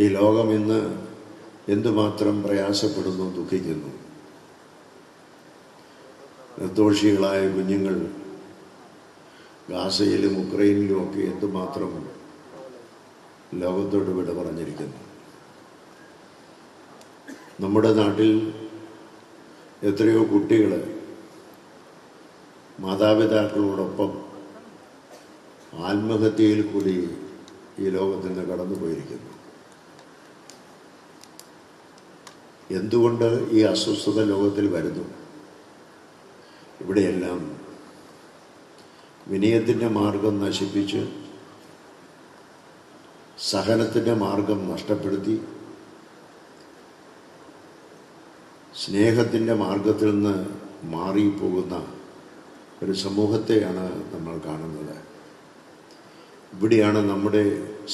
ഈ ലോകം ഇന്ന് എന്തുമാത്രം പ്രയാസപ്പെടുന്നു ദുഃഖിക്കുന്നു. നിർദോഷികളായ കുഞ്ഞുങ്ങൾ ഗാസയിലും ഉക്രൈനിലും ഒക്കെ എന്തുമാത്രം ലോകത്തോട് വിട പറഞ്ഞിരിക്കുന്നു. നമ്മുടെ നാട്ടിൽ എത്രയോ കുട്ടികൾ മാതാപിതാക്കളോടൊപ്പം ആത്മഹത്യയിൽ കൂടി ഈ ലോകത്തിൽ നിന്ന് കടന്നുപോയിരിക്കുന്നു. എന്തുകൊണ്ട് ഈ അസ്വസ്ഥത ലോകത്തിൽ വരുന്നു? ഇവിടെയെല്ലാം വിനയത്തിന്റെ മാർഗം നശിപ്പിച്ച് സഹനത്തിന്റെ മാർഗം നഷ്ടപ്പെടുത്തി സ്നേഹത്തിന്റെ മാർഗത്തിൽ നിന്ന് മാറിപ്പോകുന്ന ഒരു സമൂഹത്തെയാണ് നമ്മൾ കാണുന്നത്. ഇവിടെയാണ് നമ്മുടെ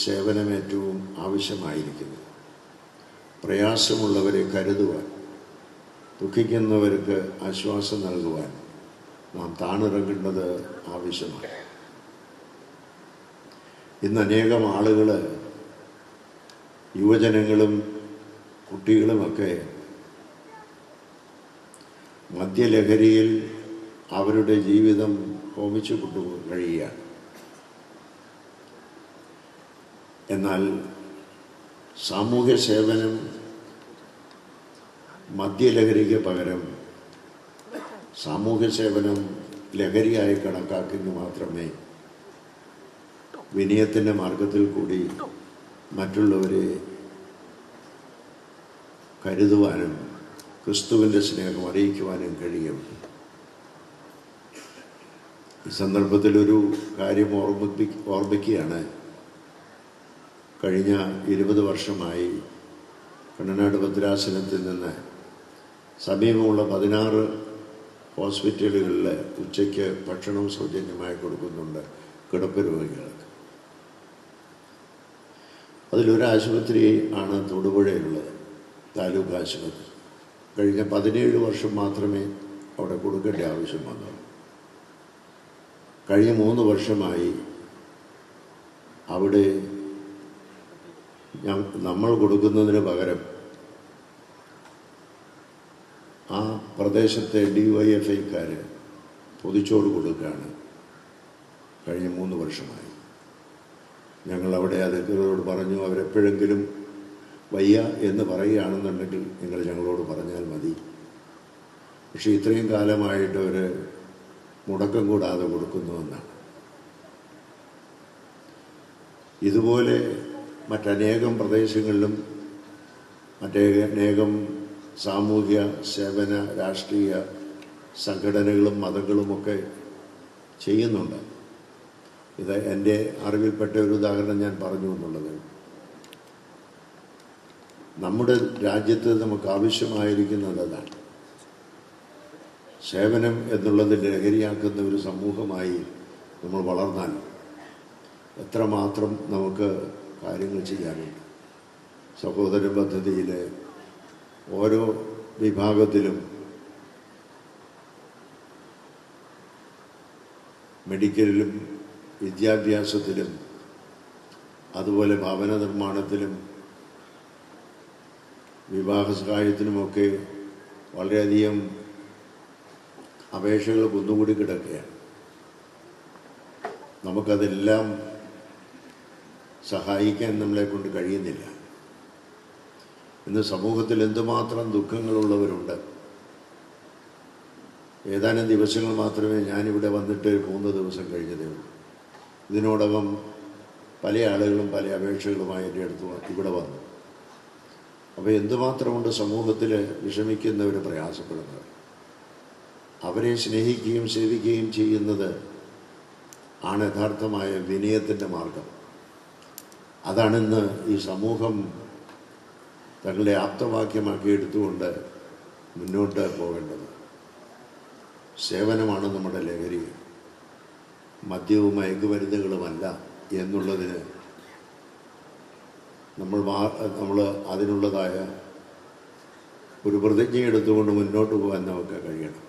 സേവനം ഏറ്റവും ആവശ്യമായിരിക്കുന്നത്. പ്രയാസമുള്ളവരെ കരുതുവാൻ ദുഃഖിക്കുന്നവർക്ക് ആശ്വാസം നൽകുവാൻ നാം താണിറങ്ങേണ്ടത് ആവശ്യമാണ്. ഇന്ന് അനേകം ആളുകൾ യുവജനങ്ങളും കുട്ടികളുമൊക്കെ മദ്യലഹരിയിൽ അവരുടെ ജീവിതം ഹോമിച്ചു കൊണ്ടു കഴിയുകയാണ്. എന്നാൽ സാമൂഹ്യ സേവനം മദ്യലഹരിക്ക് പകരം സാമൂഹ്യ സേവനം ലഹരിയായി കണക്കാക്കുന്നു മാത്രമേ വിനയത്തിന്റെ മാർഗത്തിൽ കൂടി മറ്റുള്ളവരെ കരുതുവാനും ക്രിസ്തുവിന്റെ സ്നേഹം അറിയിക്കുവാനും കഴിയും. ഈ സന്ദർഭത്തിൽ ഒരു കാര്യം ഓർമ്മിപ്പി ഓർമ്മിക്കുകയാണ്. കഴിഞ്ഞ ഇരുപത് വർഷമായി കണ്ണനാട് ഭദ്രാസനത്തിൽ നിന്ന് സമീപമുള്ള പതിനാറ് ഹോസ്പിറ്റലുകളിൽ ഉച്ചയ്ക്ക് ഭക്ഷണം സൗജന്യമായി കൊടുക്കുന്നുണ്ട് കിടപ്പ് രോഗികൾക്ക് അതിലൊരാശുപത്രി ആണ് തൊടുപുഴയിലുള്ളത് താലൂക്ക് ആശുപത്രി. കഴിഞ്ഞ പതിനേഴ് വർഷം മാത്രമേ അവിടെ കൊടുക്കേണ്ട ആവശ്യം വന്നുള്ളൂ. കഴിഞ്ഞ മൂന്ന് വർഷമായി അവിടെ നമ്മൾ കൊടുക്കുന്നതിന് പകരം പ്രദേശത്തെ ഡി വൈ എഫ് ഐക്കാർ പൊതിച്ചോട് കൊടുക്കുകയാണ്. കഴിഞ്ഞ മൂന്ന് വർഷമായി. ഞങ്ങൾ അവിടെ അധികൃതരോട് പറഞ്ഞു അവരെപ്പോഴെങ്കിലും വയ്യ എന്ന് പറയുകയാണെന്നുണ്ടെങ്കിൽ നിങ്ങൾ ഞങ്ങളോട് പറഞ്ഞാൽ മതി. പക്ഷേ ഇത്രയും കാലമായിട്ട് അവർ മുടക്കം കൂടാതെ കൊടുക്കുന്നുവെന്നാണ് ഇതുപോലെ മറ്റനേകം പ്രദേശങ്ങളിലും മറ്റനേകം സാമൂഹ്യ സേവന രാഷ്ട്രീയ സംഘടനകളും മതങ്ങളുമൊക്കെ ചെയ്യുന്നുണ്ട്. ഇത് എന്റെ അറിവിൽപ്പെട്ട ഒരു ഉദാഹരണം ഞാൻ പറഞ്ഞു എന്നുള്ളത്. നമ്മുടെ രാജ്യത്ത് നമുക്ക് ആവശ്യമായിരിക്കുന്നത് സേവനം എന്നുള്ളത് ലഹരിയാക്കുന്ന ഒരു സമൂഹമായി നമ്മൾ വളർന്നാൽ എത്രമാത്രം നമുക്ക് കാര്യങ്ങൾ ചെയ്യാനുണ്ട്. സഹോദര പദ്ധതിയിൽ ഓരോ വിഭാഗത്തിലും മെഡിക്കലിലും വിദ്യാഭ്യാസത്തിലും അതുപോലെ ഭവന നിർമ്മാണത്തിലും വിവാഹ സഹായത്തിനുമൊക്കെ വളരെയധികം അപേക്ഷകൾ കുന്നുകൂടി കിടക്കുകയാണ്. നമുക്കതെല്ലാം സഹായിക്കാൻ നമ്മളെ കൊണ്ട് കഴിയുന്നില്ല. ഇന്ന് സമൂഹത്തിൽ എന്തുമാത്രം ദുഃഖങ്ങളുള്ളവരുണ്ട്? ഏതാനും ദിവസങ്ങൾ മാത്രമേ ഞാനിവിടെ വന്നിട്ട് മൂന്ന് ദിവസം കഴിഞ്ഞതേ ഉള്ളൂ. ഇതിനോടകം പല ആളുകളും പല അപേക്ഷകളുമായി എന്റെ അടുത്ത് ഇവിടെ വന്നു. അപ്പോൾ എന്തുമാത്രമുണ്ട് സമൂഹത്തിൽ വിഷമിക്കുന്നവർ പ്രയാസപ്പെടുന്നവർ? അവരെ സ്നേഹിക്കുകയും സേവിക്കുകയും ചെയ്യുന്നത് ആണ് യഥാർത്ഥമായ വിനയത്തിന്റെ മാർഗം. അതാണിന്ന് ഈ സമൂഹം തങ്ങളുടെ ആപ്തവാക്യമാക്കി എടുത്തുകൊണ്ട് മുന്നോട്ട് പോകേണ്ടത് സേവനമാണ് നമ്മുടെ ലഹരി. മദ്യവും മയക്കുമരുന്നുകളുമല്ല എന്നുള്ളതിന് നമ്മൾ നമ്മൾ അതിനുള്ളതായ ഒരു പ്രതിജ്ഞ എടുത്തുകൊണ്ട് മുന്നോട്ട് പോകാൻ നമുക്ക് കഴിയണം.